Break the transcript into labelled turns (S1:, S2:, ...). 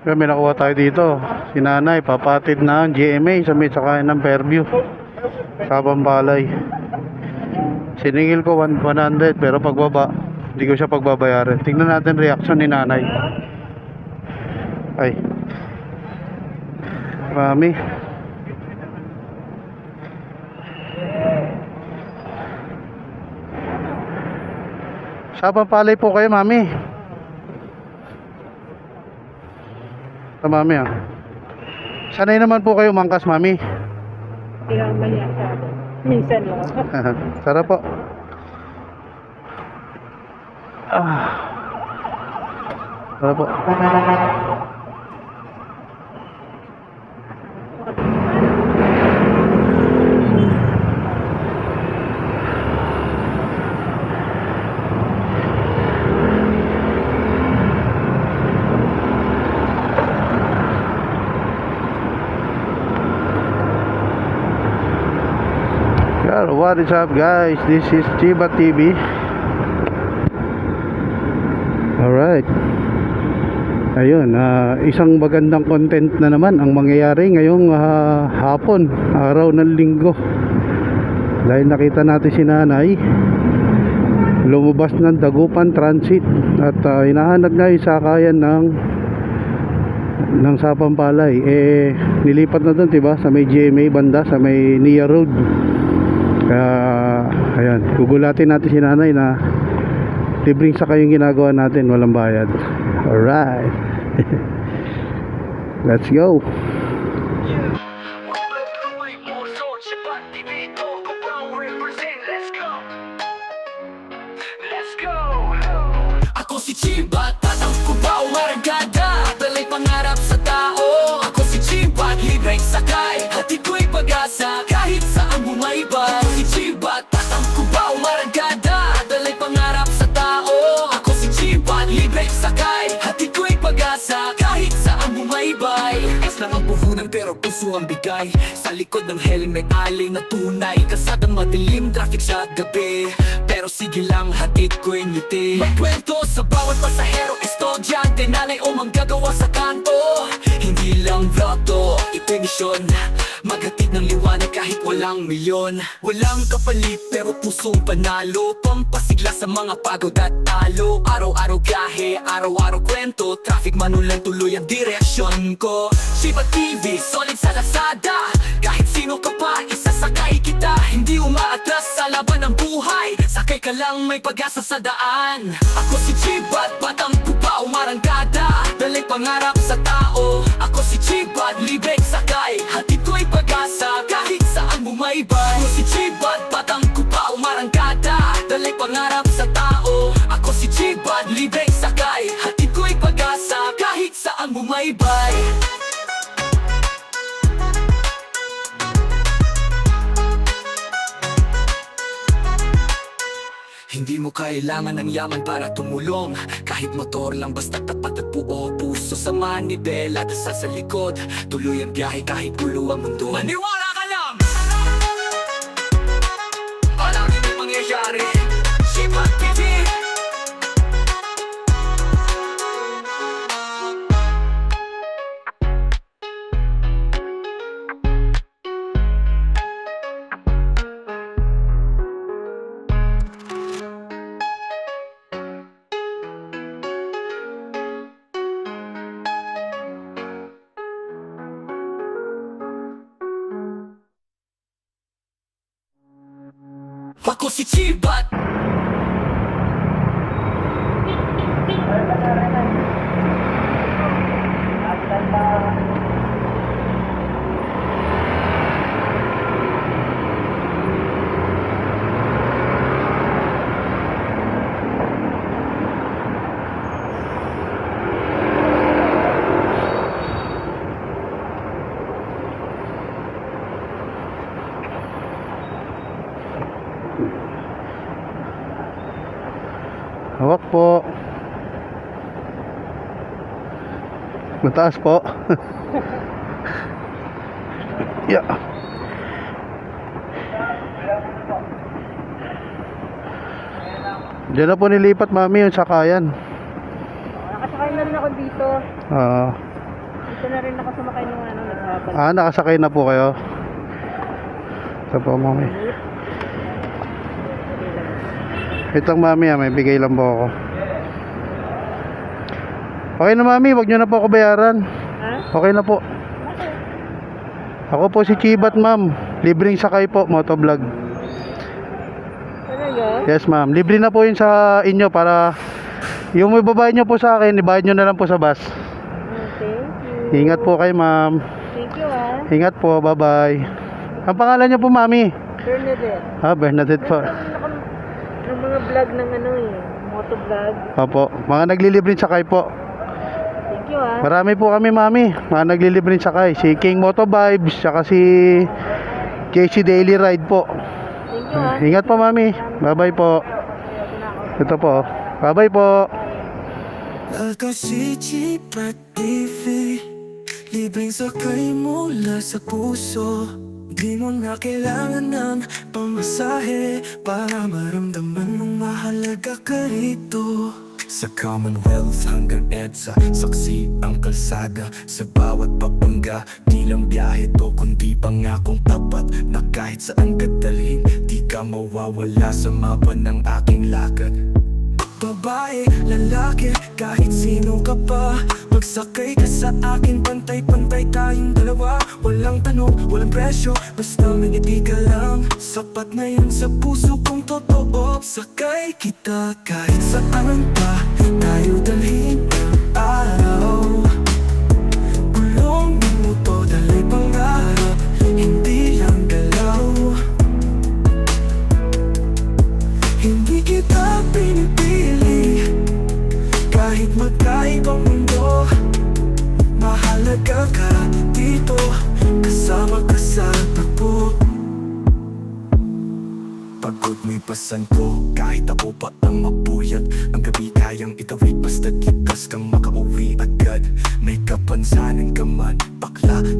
S1: Kaya may nakuha tayo dito. Si nanay, papatid na ang GMA sa may sakayan ng Fairview. Sa Pambalay. Siningil ko 1 100 pero pagbaba, hindi ko siya pagbabayaran. Tingnan natin reaction ni nanay. Ay. Mami. Sa Pampalay po kayo, mami. Ito, mami, ah. Sanay naman po kayo mangkas, mami.
S2: Kaya maya sa minsan lang.
S1: Sarap po. Ah. Sarap po. Yeah, what is up guys? This is Chiba TV. Alright. Ayun, ah, isang magandang content na naman ang mangyayari ngayong ah, hapon, araw ng linggo. Dahil nakita natin si nanay, lumabas ng Dagupan Transit at ah, hinahanap nga yung sakayan ng ng Sapampalay. Eh, nilipat na doon, diba? Sa may GMA banda, sa may Nia Road. Kaya, ayan, gugulatin natin si nanay na libreng sa kayong ginagawa natin, walang bayad. Alright. Let's go.
S3: Ako si Chiba, pero puso ang bigay. Sa likod ng helmet aling na tunay. Kasadang madilim, traffic sa gabi. Pero sige lang, hatid ko'y ngiti. Magkwento sa bawat pasahero Estudyante, nanay o manggagawa sa kanto Hindi lang vlog to, ito'y misyon Maghatid ng liwanag kahit walang milyon. Walang kapalit pero pusong panalo. Pampasigla sa mga pagod at talo. Araw-araw gahe, araw-araw kwento. Traffic manulan tuloy ang direksyon ko. Shiba TV, solid sa Lazada. Kahit sino ka pa, isasakay kita. Hindi umaatras sa laban ng buhay Sakay ka lang may pag-asa sa daan. Ako si Chibat, batang pupa umarangkada Dalay pangarap sa tao. Ako si Chibat, libreng sakay. Hatid ko'y pag-asa kahit saan bumaybay. Ako si Chibat, batang kupa umarangkada Dalay pangarap sa tao. Ako si Chibat, libreng sakay. Hatid ko'y pag-asa kahit saan bumaybay Hindi mo kailangan ng yaman para tumulong. Kahit motor lang basta tapat at buo. Puso sa manibela, dasal sa likod. Tuloy ang biyahe kahit gulo ang mundo. Maniwala Ako si Chibat
S1: Hawak po. Mataas po. yeah. Diyan na po nilipat mami yung sakayan.
S2: Nakasakay na rin ako dito.
S1: Oo.
S2: Dito na rin ako sumakay nung ano, naghabal.
S1: Ah, nakasakay na po kayo. Ito po, mami. Wait lang, mami. Ah. May bigay lang po ako. Okay na, mami. Huwag nyo na po ako bayaran.
S2: Ha?
S1: Okay na po. Ako po si Chibat, ma'am. Libreng sakay po, motovlog.
S2: Talaga?
S1: Yes, ma'am. Libre na po yun sa inyo para yung may babayad nyo po sa akin, ibayad nyo na lang po sa bus.
S2: Thank you.
S1: Ingat po kayo, ma'am.
S2: Thank you ah.
S1: Ingat po. Bye-bye. Ang pangalan nyo po, mami?
S2: Bernadette.
S1: Ah, Bernadette po.
S2: Vlog ng ano eh. Motovlog.
S1: Opo. Mga naglilibreng sakay po.
S2: Thank you ah.
S1: Marami po kami, mami. Mga naglilibreng sakay. Si King Moto Vibes, tsaka si JC Daily Ride po.
S2: Thank you ah.
S1: Ingat po, mami. Bye-bye po. Ito po. Bye-bye po.
S3: Ako si Chipat TV Libreng sakay mula sa puso Di mo na kailangan ng pamasahe Para maramdaman mahalaga ka rito. Sa Commonwealth hanggang EDSA Saksi ang kalsada Sa bawat papangga Di lang biyahe to kundi pangakong tapat Na kahit saan ka dalhin Di ka mawawala sa mapa ng aking lakad. Babae, lalaki, kahit sino ka pa. Magsakay ka sa akin, pantay-pantay tayong dalawa. Walang tanong, walang presyo, basta may ka lang. Sapat na yun sa puso Sakay kita Pagod mo'y pasan ko Kahit ako pa ang mapuyat. Ang gabi kayang itawid Basta't likas kang makauwi agad. May kapansanan ka man Bakla